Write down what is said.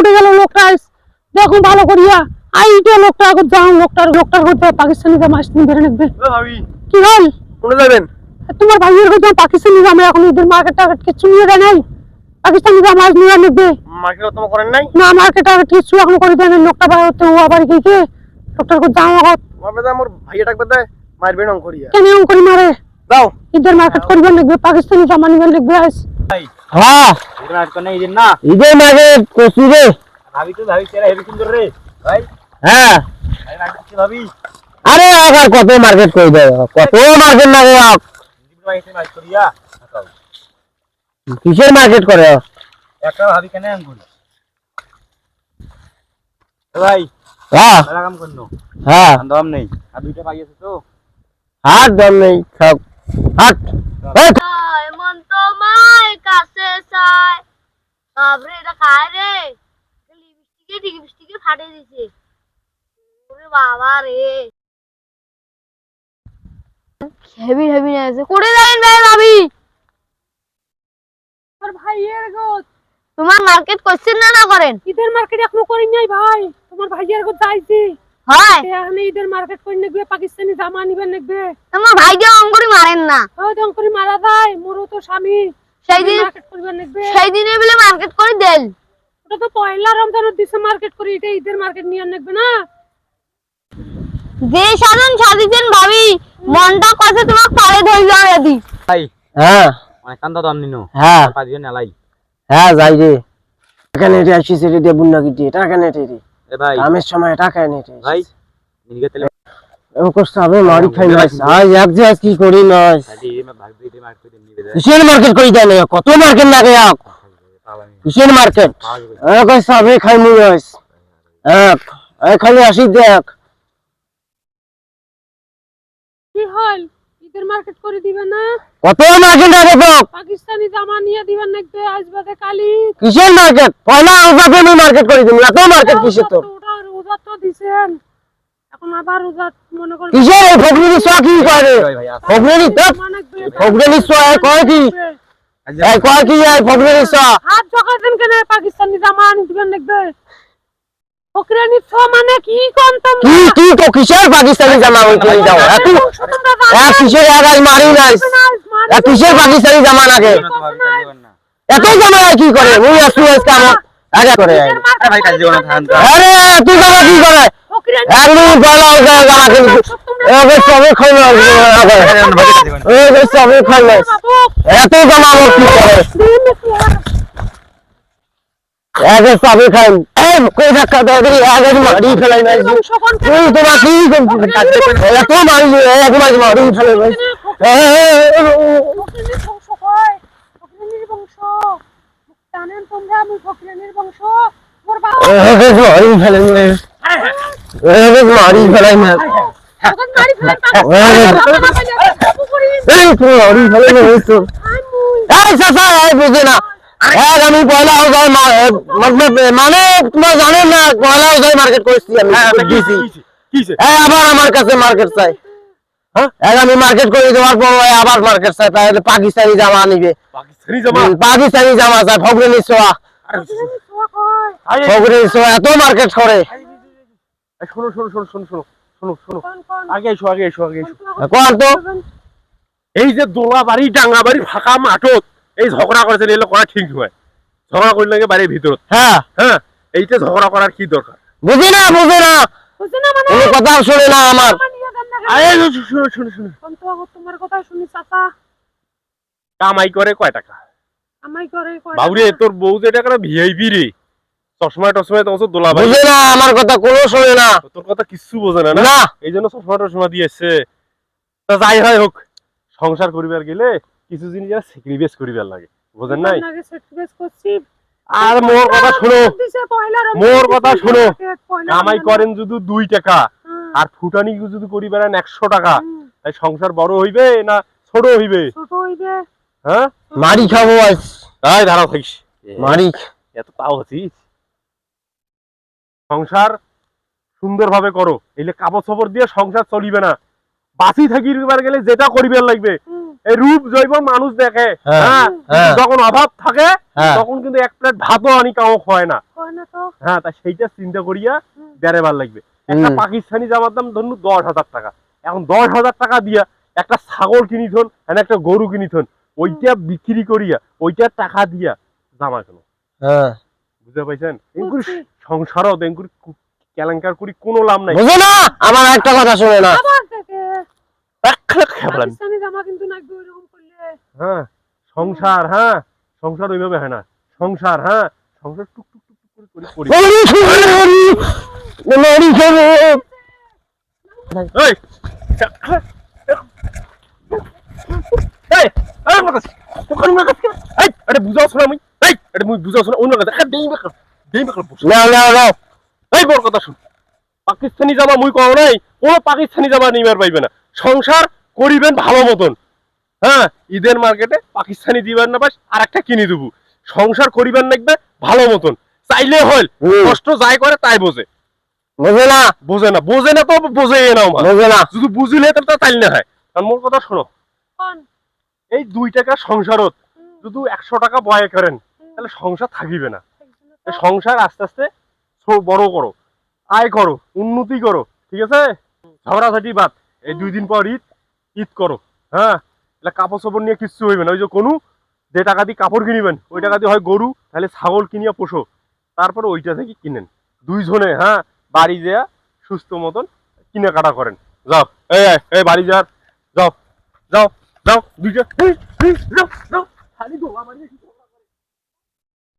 উঠে গেল লোকটা আইস দেখো ভালো করিয়া। আইটা লোকটা যাও লোকটার লোকটার করতে পাকিস্তানি জামা আসতে বেরে নেবে কি হল? কোনে যাবেন? তোমার ভাইয়ের কথা পাকিস্তানি জামা এখন ঈদের মার্কেট টার্গেট কিছু নিয়ে দেয় নাই। পাকিস্তানি জামা আজ নিয়ে নেবে মার্কেট তোমার করেন নাই? না মার্কেট টার্গেট কিছু এখন করে দেয় লোকটা বাইরে ও আবার কি কে? লোকটার কথা যাও আগত মারবে দা মোর ভাইয়া ডাকবে দা মারবে না করিয়া। কেন এমন করে মারে? দাও। ঈদের মার্কেট করবেন লাগবে পাকিস্তানি জামা নিবেন লাগবে আজ। হ্যাঁ। এটা মার্কেট করে এই না। ঈদের মাঝে কচু রে। ভাবি তো ভাবি তেরা হেভি সুন্দর রে। ভাই হ্যাঁ। ভাবি আরে আবার কত মার্কেট করে দেয় কত মার্কেট না কিসের মার্কেট করে? একটা ভাবি কেন আম ভাই হ্যাঁ। কাম করনো। হ্যাঁ। দাম নেই। আর দুইটা পাই আছে তো। হাত দম নেই সব। হাত মায়ের কাছে চায় বাবরে এটা খায় রে? লিপস্টিকে লিপস্টিকে ফাটে দিছে। ওরে বাবা রে। হেভি হেভি আছে করে দেন ভাই ভাবি। আমার ভাইয়ের গো তোমার মার্কেট করছেন না না করেন? ঈদের মার্কেট এখনও করি নাই ভাই। তোমার ভাইয়ের গো যাইছি। হয়? এখন ঈদের মার্কেট করে নেবে পাকিস্তানি জামা তোমার মারেন না। মারা যায় মোরও তো স্বামী। সেই দিন মার্কেট করবেন লাগবে সেই দিনে বলে মার্কেট করে দেন। ওটা তো পয়লা রমজানের দিছে মার্কেট করি এটা ঈদের মার্কেট নিয়ে লাগবে না। যে সাধন সাজিছেন ভাবি মনটা কষে তোমার পায়ে ধরল আদি ভাই হ্যাঁ। অনেক কান্দা দাম নিনো। হ্যাঁ। পাঁচ এলাই হ্যাঁ যাই রে টাকা নেটে আসিস রে দেবুন নাকি টাকা নেটে রে। ভাই কামের সময় টাকা ভাই ও কষ্ট হবে মারি খাই আজ এক যে কি করি কিসের মার্কেট করি না কত মার্কেট লাগে কিসের মার্কেট এক সবে খাই মুই আইস। এক। খালি আসি দেখ। কি হল? ঈদের মার্কেট করে দিবেন না? কত মার্কেট লাগে তো? পাকিস্তানি জামা নিয়ে দিবেন আজ বাদে কালি। কিসের মার্কেট পয়লা রোজাতে আমি মার্কেট করে দিবি এত মার্কেট কিসের তোর ওটা রোজা তো দিছেন। এখন আবার রোজা মনে করেন কিসের এই ফকরিনি সোয়া কি করে? ফকরিনি তো ফকরিনি সোয়া কয় কি? এই কয় কি এই ফকরিনি সোয়া হাত জোগাতেন কেন? পাকিস্তানি জামা আনি দিবেন লাগবে ফকরানি ছ মানে কি কোন কি কি তো কিসের পাকিস্তানি জামা ওই যাও এত এক কিসের এক মারি নাই এক কিসের পাকিস্তানি জামা লাগে এত জামা কি করে মুই আসু আগে করে ভাই কাজ জীবন থান আরে তুই জামা কি করে একদম গলা গলা জামা কিন্তু এবে সবে খাই না এবে সবে খাই এত জামা আমার কি করে আগে সবে খাই কই ধাক্কা দেয় দেখি আগে মারি ফেলাই নাই তুই তোমার কি এত মারি এক মারি মারি ফেলাই বংশ মোর ফেলাই নাই মারি ফেলাই না মারি ফেলাই এই বুঝে না এক আমি পয়লা হাজার মানে তোমার জানেন না পয়লা হাজার মার্কেট করেছি আমি দিয়েছি কিছে এই আবার আমার কাছে মার্কেট চাই। হ্যাঁ আমি মার্কেট করে দেওয়ার পর আবার মার্কেট চাই তাহলে পাকিস্তানি জামা নিবে পাকিস্তানি জামা? পাকিস্তানি জামা চাই ফগরেনি সোয়া। ফগরেনি সোয়া এত মার্কেট করে। শোনো শোনো শোনো শোনো শোনো শোনো শোনো। আগে এসো আগে এসো আগে এসো। কোন তো? এই যে দোলা বাড়ি ডাঙ্গা বাড়ি ফাঁকা মাঠত এই ঝগড়া করেছে এগুলো করা ঠিক নয়। ঝগড়া করলে বাড়ির ভিতরত। হ্যাঁ। হ্যাঁ এইটা ঝগড়া করার কি দরকার? বুঝি না বুঝি না। না মানে? কোনো কথা শুনে না আমার। নিয়ে দেন না আরে শুনো শুনো শুনো তোমার কথা শুনি চাচা। কামাই করে কয় টাকা? আমাই করে কয় বাবুরে তোর বউ যেটা করে ভিআইপি রে? চশমা টসমা তো দোলা বাড়ি বুঝি না আমার কথা কোনো শুনে না। তোর কথা কিচ্ছু বোঝে না এই জন্য চশমা দিয়েছে। তা যাই হয় হোক সংসার করিবার গেলে কিছু জিনিস স্যাক্রিফাইস করিবার লাগে বোঝেন নাই? আর মোর কথা শোনো মোর কথা শোনো। কামাই করেন যদি দুই টাকা আর ফুটানি যদি করি বেড়ান একশো টাকা তাই সংসার বড় হইবে না ছোট হইবে? ছোট হইবে। হ্যাঁ? মারি খাব আজ। তাই দাঁড়াও থাকিস। মারি। এত তাও আছিস? সংসার সুন্দরভাবে করো এইলে কাপড় চোপড় দিয়ে সংসার চলিবে না। বাঁচি থাকিবার গেলে যেটা করিবার লাগবে এই রূপ জৈব মানুষ দেখে হ্যাঁ, হ্যাঁ হ্যাঁ। যখন অভাব থাকে হ্যাঁ। তখন কিন্তু এক প্লেট ভাতও আনি কাউ হয় না। হয় না তো। হ্যাঁ সেইটা চিন্তা করিয়া বেড়েবার লাগবে। একটা পাকিস্তানি জামার দাম ধরুন দশ হাজার টাকা। এখন দশ হাজার টাকা দিয়া একটা ছাগল কিনি থন একটা গরু কিনি থন ওইটা বিক্রি করিয়া ওইটা টাকা দিয়া জামা কেন। হ্যাঁ। বুঝতে পাইছেন? এগুলো বুঝছি। সংসারও এগুলো কেলেঙ্কার করি কোনো লাভ নাই। বুঝো না আমার একটা কথা শুনে না। হ্যাঁ সংসার হ্যাঁ সংসার ওইভাবে হয় না। সংসার হ্যাঁ সংসার টুক টুক টুক টুক করে পাকিস্তানি জামা মুই কও নাই কোনো পাকিস্তানি জামা নিবার পাইবে না। সংসার করিবেন ভালো মতন। হ্যাঁ ঈদের মার্কেটে পাকিস্তানি দিবেন না বাস আর একটা কিনে দেবো। সংসার করিবেন নাকবে ভালো মতন। চাইলে হল কষ্ট যাই করে তাই বোঝে। বুঝো না। বোঝে না বোঝে না তো বোঝে নাও মা বুঝো না। শুধু বুঝিলে তো তা তাইলে না হয়। আর মোর কথা শোনো এই দুই টাকা সংসারত যদি একশো টাকা বয় করেন তাহলে সংসার থাকিবে না। সংসার আস্তে আস্তে বড় করো। আয় করো উন্নতি করো ঠিক আছে? ঝগড়াঝাটি বাদ। এই দুই দিন পর ঈদ ঈদ করো। হ্যাঁ? এটা কাপড় চাপড় নিয়ে কিচ্ছু হইবে না। ওই যে কোনো যে টাকা দিয়ে কাপড় কিনিবেন ওই টাকা দিয়ে হয় গরু তাহলে ছাগল কিনিয়া পোষো। তারপর ওইটা থেকে কিনেন। দুইজনে হ্যাঁ? বাড়ি যেয়া সুস্থ মতন কেনাকাটা করেন। যাও। এই এই, বাড়ি যার যাও। যাও। যাও। দুইটা। যাও। যাও। খালি